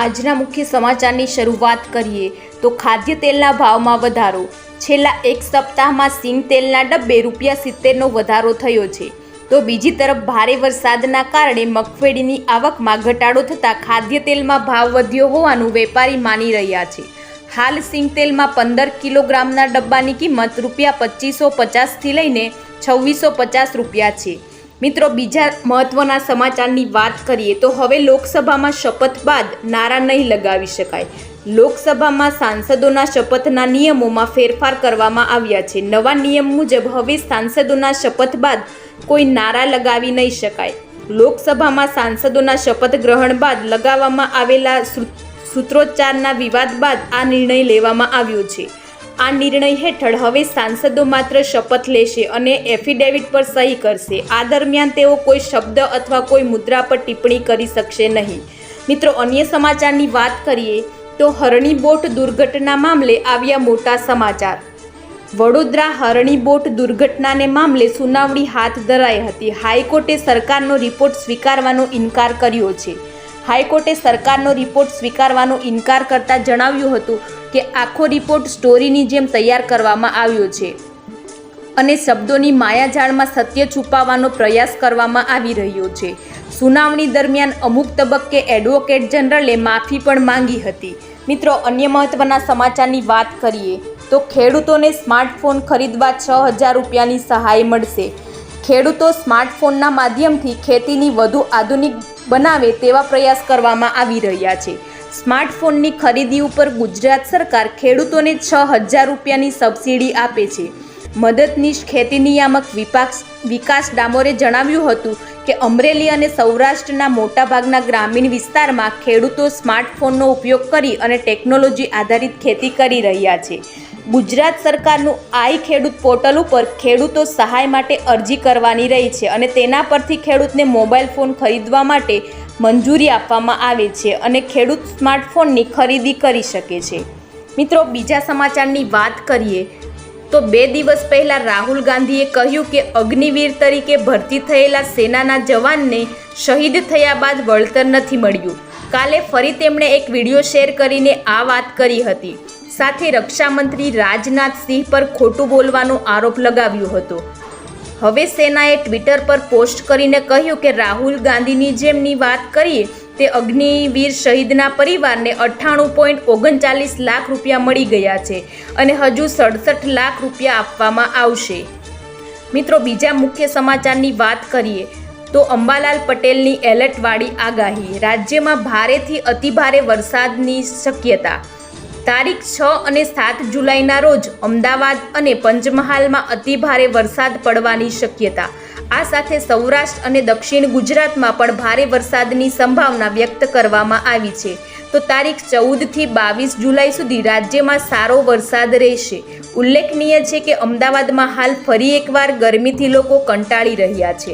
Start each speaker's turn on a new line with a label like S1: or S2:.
S1: આજના મુખ્ય સમાચારની શરૂઆત કરીએ. તો ખાદ્ય તેલના ભાવમાં વધારો. છેલ્લા એક સપ્તાહમાં સિંગ તેલના ડબ્બે રૂપિયા સિત્તેરનો વધારો થયો છે. તો બીજી તરફ ભારે વરસાદના કારણે મગફળીની આવકમાં ઘટાડો થતાં ખાદ્ય તેલમાં ભાવ વધ્યો હોવાનું વેપારી માની રહ્યા છે. હાલ સિંગ તેલમાં પંદર કિલોગ્રામના ડબ્બાની કિંમત રૂપિયા પચીસો પચાસથી લઈને છવ્વીસો પચાસ રૂપિયા છે. મિત્રો, બીજા મહત્વના સમાચારની વાત કરીએ તો હવે લોકસભામાં શપથ બાદ નારા નહીં લગાવી શકાય. લોકસભામાં સાંસદોના શપથના નિયમોમાં ફેરફાર કરવામાં આવ્યા છે. નવા નિયમ મુજબ હવે સાંસદોના શપથ બાદ કોઈ નારા લગાવી નહીં શકાય. લોકસભામાં સાંસદોના શપથ ગ્રહણ બાદ લગાવવામાં આવેલા સૂત્રોચ્ચારના વિવાદ બાદ આ નિર્ણય લેવામાં આવ્યો છે. આ નિર્ણય હેઠળ હવે સાંસદો માત્ર શપથ લેશે અને એફિડેવિટ પર સહી કરશે. આ દરમિયાન તેઓ કોઈ શબ્દ અથવા કોઈ મુદ્રા પર ટિપ્પણી કરી શકશે નહીં. મિત્રો, અન્ય સમાચારની વાત કરીએ તો હરણી બોટ દુર્ઘટના મામલે આવ્યા મોટા સમાચાર. વડોદરા હરણી બોટ દુર્ઘટનાને મામલે સુનાવણી હાથ ધરાઈ હતી. હાઈકોર્ટે સરકારનો રિપોર્ટ સ્વીકારવાનો ઇનકાર કર્યો છે. હાઈકોર્ટે સરકારનો રિપોર્ટ સ્વીકારવાનો ઇનકાર કરતાં જણાવ્યું હતું કે આખો રિપોર્ટ સ્ટોરીની જેમ તૈયાર કરવામાં આવ્યો છે અને શબ્દોની માયાજાળમાં સત્ય છુપાવવાનો પ્રયાસ કરવામાં આવી રહ્યો છે. સુનાવણી દરમિયાન અમુક તબક્કે એડવોકેટ જનરલે માફી પણ માંગી હતી. મિત્રો, અન્ય મહત્ત્વના સમાચારની વાત કરીએ તો ખેડૂતોને સ્માર્ટફોન ખરીદવા છ હજાર રૂપિયાની સહાય મળશે. ખેડૂતો સ્માર્ટફોનના માધ્યમથી ખેતીની વધુ આધુનિક બનાવે તેવા પ્રયાસ કરવામાં આવી રહ્યા છે. સ્માર્ટફોનની ખરીદી ઉપર ગુજરાત સરકાર ખેડૂતોને છ હજાર રૂપિયાની સબસિડી આપે છે. મદદનીશ ખેતી નિયામક વિપાક્ષ વિકાસ ડામોરે જણાવ્યું હતું કે અમરેલી અને સૌરાષ્ટ્રના મોટાભાગના ગ્રામીણ વિસ્તારમાં ખેડૂતો સ્માર્ટફોનનો ઉપયોગ કરી અને ટેકનોલોજી આધારિત ખેતી કરી રહ્યા છે. ગુજરાત સરકારનું આઈ ખેડૂત પોર્ટલ ઉપર ખેડૂતો સહાય માટે અરજી કરવાની રહી છે અને તેના પરથી ખેડૂતને મોબાઈલ ફોન ખરીદવા માટે મંજૂરી આપવામાં આવે છે અને ખેડૂત સ્માર્ટફોનની ખરીદી કરી શકે છે. મિત્રો, બીજા સમાચારની વાત કરીએ તો બે દિવસ પહેલાં રાહુલ ગાંધીએ કહ્યું કે અગ્નિવીર તરીકે ભરતી થયેલા સેનાના જવાનને શહીદ થયા બાદ વળતર નથી મળ્યું. કાલે ફરી તેમણે એક વીડિયો શેર કરીને આ વાત કરી હતી. સાથે રક્ષામંત્રી રાજનાથ સિંહ પર ખોટું બોલવાનો આરોપ લગાવ્યો હતો. હવે સેનાએ ટ્વિટર પર પોસ્ટ કરીને કહ્યું કે રાહુલ ગાંધીની જેમની વાત કરીએ, તે અગ્નિવીર શહીદના પરિવારને અઠ્ઠાણું પોઈન્ટ ઓગણચાલીસ લાખ રૂપિયા મળી ગયા છે અને હજુ સડસઠ લાખ રૂપિયા આપવામાં આવશે. મિત્રો, બીજા મુખ્ય સમાચારની વાત કરીએ, તો અંબાલાલ પટેલની એલર્ટવાળી આગાહી, રાજ્યમાં ભારેથી અતિભારે વરસાદની શક્યતા તારીખ છ અને સાત જુલાઈના રોજ અમદાવાદ અને પંચમહાલમાં અતિભારે વરસાદ પડવાની શક્યતા. આ સાથે સૌરાષ્ટ્ર અને દક્ષિણ ગુજરાતમાં પણ ભારે વરસાદની સંભાવના વ્યક્ત કરવામાં આવી છે. તો તારીખ ચૌદથી બાવીસ જુલાઈ સુધી રાજ્યમાં સારો વરસાદ રહેશે. ઉલ્લેખનીય છે કે અમદાવાદમાં હાલ ફરી એકવાર ગરમીથી લોકો કંટાળી રહ્યા છે.